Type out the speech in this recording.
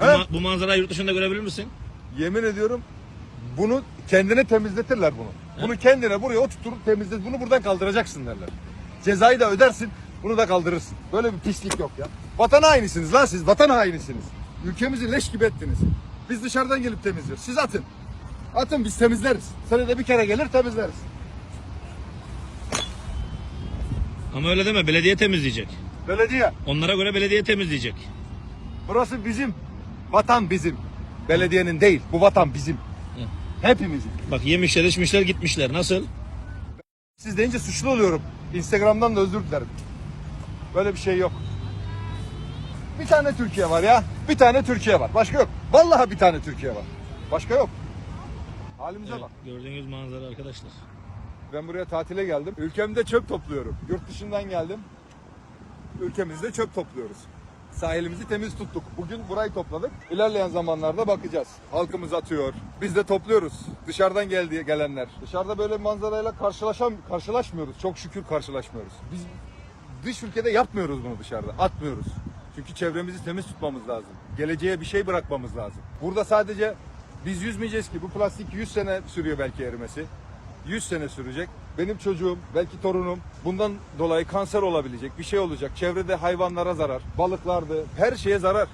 Bu, ma- bu manzarayı yurt dışında görebilir misin? Yemin ediyorum bunu kendine temizletirler bunu. Bunu kendine buraya oturtup temizlet. Bunu buradan kaldıracaksın derler. Cezayı da ödersin. Bunu da kaldırırsın. Böyle bir pislik yok ya. Vatan hainisiniz lan siz. Vatan hainisiniz. Ülkemizi leş gibi ettiniz. Biz dışarıdan gelip temizliyoruz. Siz atın. Atın biz temizleriz. Senede bir kere gelir temizleriz. Ama öyle deme belediye temizleyecek. Belediye. Onlara göre belediye temizleyecek. Burası bizim. Vatan bizim. Belediyenin değil. Bu vatan bizim. Hepimizin. Bak yemişler içmişler gitmişler. Nasıl? Siz deyince suçlu oluyorum. Instagram'dan da özür dilerim. Böyle bir şey yok. Bir tane Türkiye var ya. Bir tane Türkiye var. Başka yok. Vallahi bir tane Türkiye var. Başka yok. Halimize Evet, bak. gördüğünüz manzara arkadaşlar. Ben buraya tatile geldim. Ülkemde çöp topluyorum. Yurt dışından geldim. Ülkemizde çöp topluyoruz. Sahilimizi temiz tuttuk. Bugün burayı topladık. İlerleyen zamanlarda bakacağız. Halkımız atıyor. Biz de topluyoruz. Dışarıdan geldi gelenler. Dışarıda böyle manzarayla karşılaşam karşılaşmıyoruz. Çok şükür karşılaşmıyoruz. Biz dış ülkede yapmıyoruz bunu dışarıda. Atmıyoruz. Çünkü çevremizi temiz tutmamız lazım. Geleceğe bir şey bırakmamız lazım. Burada sadece biz yüzmeyeceğiz ki bu plastik 100 sene sürüyor belki erimesi. 100 sene sürecek. Benim çocuğum, belki torunum bundan dolayı kanser olabilecek bir şey olacak. Çevrede hayvanlara zarar, balıklardı, her şeye zarar.